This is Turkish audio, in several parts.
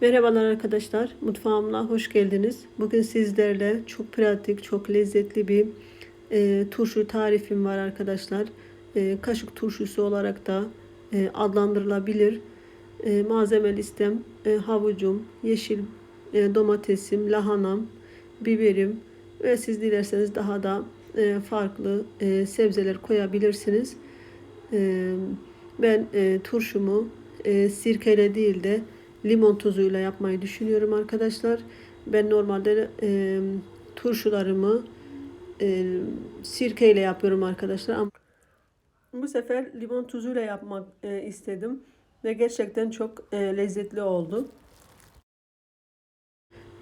Merhabalar arkadaşlar, mutfağıma hoş geldiniz. Bugün sizlerle çok pratik, çok lezzetli bir e, turşu tarifim var arkadaşlar. E, kaşık turşusu olarak da e, adlandırılabilir. E, malzeme listem e, havucum, yeşil e, domatesim, lahanam, biberim ve siz dilerseniz daha da e, farklı e, sebzeler koyabilirsiniz. E, ben e, turşumu e, sirkeyle değil de limon tuzuyla yapmayı düşünüyorum arkadaşlar. Ben normalde e, turşularımı e, sirkeyle yapıyorum arkadaşlar. Ama bu sefer limon tuzuyla yapmak e, istedim ve gerçekten çok e, lezzetli oldu.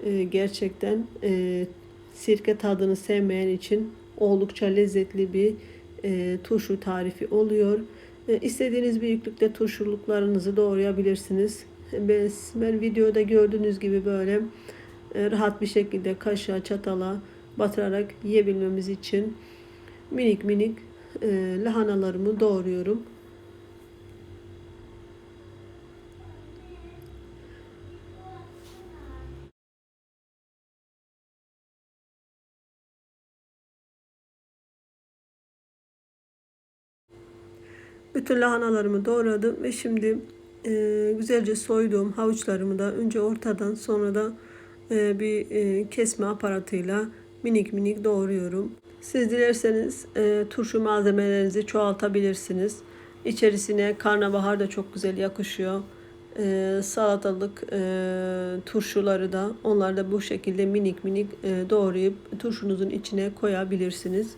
E, gerçekten e, sirke tadını sevmeyen için oldukça lezzetli bir e, turşu tarifi oluyor. E, istediğiniz büyüklükte turşuluklarınızı doğrayabilirsiniz. Ben, videoda gördüğünüz gibi böyle e, rahat bir şekilde kaşığa çatala batırarak yiyebilmemiz için minik minik e, lahanalarımı doğruyorum. Bütün lahanalarımı doğradım ve şimdi e, güzelce soyduğum havuçlarımı da önce ortadan sonra da e, bir e, kesme aparatıyla minik minik doğruyorum. Siz dilerseniz e, turşu malzemelerinizi çoğaltabilirsiniz. İçerisine karnabahar da çok güzel yakışıyor. E, salatalık e, turşuları da onlar da bu şekilde minik minik e, doğrayıp turşunuzun içine koyabilirsiniz.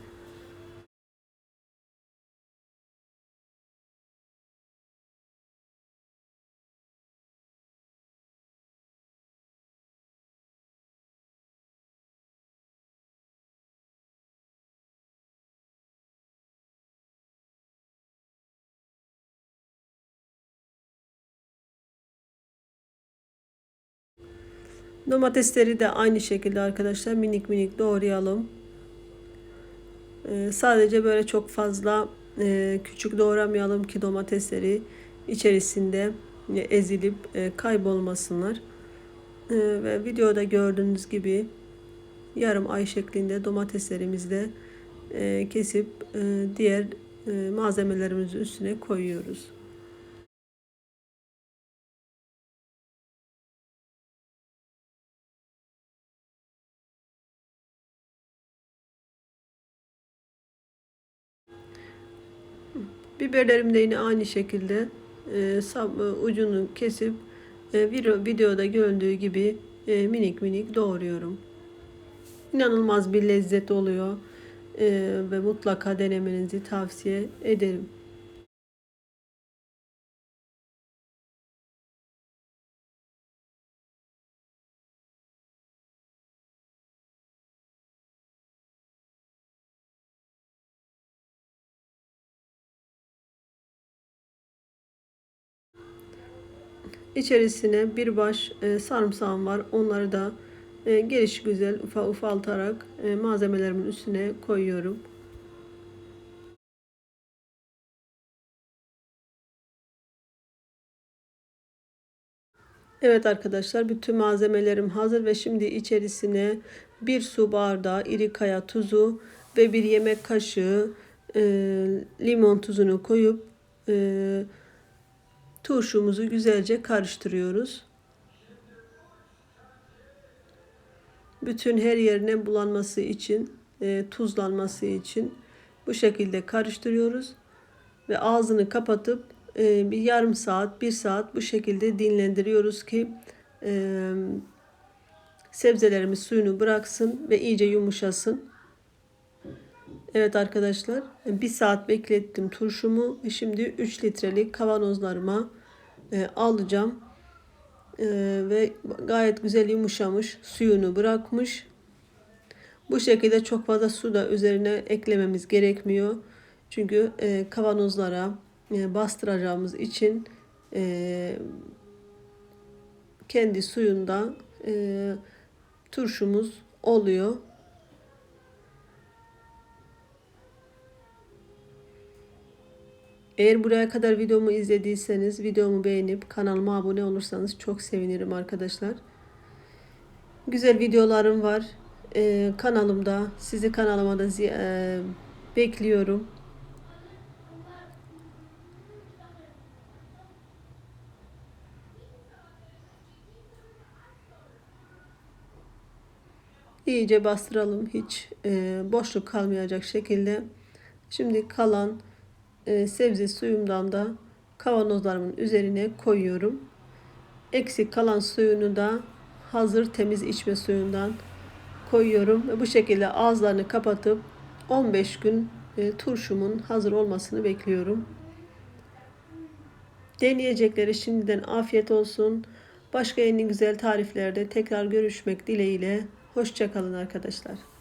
Domatesleri de aynı şekilde arkadaşlar minik minik doğrayalım. Ee, sadece böyle çok fazla e, küçük doğramayalım ki domatesleri içerisinde e, ezilip e, kaybolmasınlar. E, ve videoda gördüğünüz gibi yarım ay şeklinde domateslerimizi de kesip diğer e, malzemelerimizin üstüne koyuyoruz. Biberlerim de yine aynı şekilde e, sap, e, ucunu kesip e, video, videoda göründüğü gibi e, minik minik doğruyorum. İnanılmaz bir lezzet oluyor e, ve mutlaka denemenizi tavsiye ederim. İçerisine bir baş e, sarımsağım var. Onları da e, geliş güzel ufa, ufaltarak e, malzemelerimin üstüne koyuyorum. Evet arkadaşlar bütün malzemelerim hazır ve şimdi içerisine bir su bardağı iri kaya tuzu ve bir yemek kaşığı e, limon tuzunu koyup e, turşumuzu güzelce karıştırıyoruz. Bütün her yerine bulanması için, e, tuzlanması için bu şekilde karıştırıyoruz. Ve ağzını kapatıp e, bir yarım saat, bir saat bu şekilde dinlendiriyoruz ki e, sebzelerimiz suyunu bıraksın ve iyice yumuşasın. Evet arkadaşlar bir saat beklettim turşumu. Şimdi 3 litrelik kavanozlarıma e, alacağım. E, ve gayet güzel yumuşamış. Suyunu bırakmış. Bu şekilde çok fazla su da üzerine eklememiz gerekmiyor. Çünkü e, kavanozlara e, bastıracağımız için e, kendi suyunda e, turşumuz oluyor. Eğer buraya kadar videomu izlediyseniz videomu beğenip kanalıma abone olursanız çok sevinirim arkadaşlar. Güzel videolarım var Ee, kanalımda. Sizi kanalıma da e, bekliyorum. İyice bastıralım hiç e, boşluk kalmayacak şekilde. Şimdi kalan e, sebze suyumdan da kavanozlarımın üzerine koyuyorum. Eksik kalan suyunu da hazır temiz içme suyundan koyuyorum ve bu şekilde ağızlarını kapatıp 15 gün e, turşumun hazır olmasını bekliyorum. Deneyecekleri şimdiden afiyet olsun. Başka yeni güzel tariflerde tekrar görüşmek dileğiyle. Hoşçakalın arkadaşlar.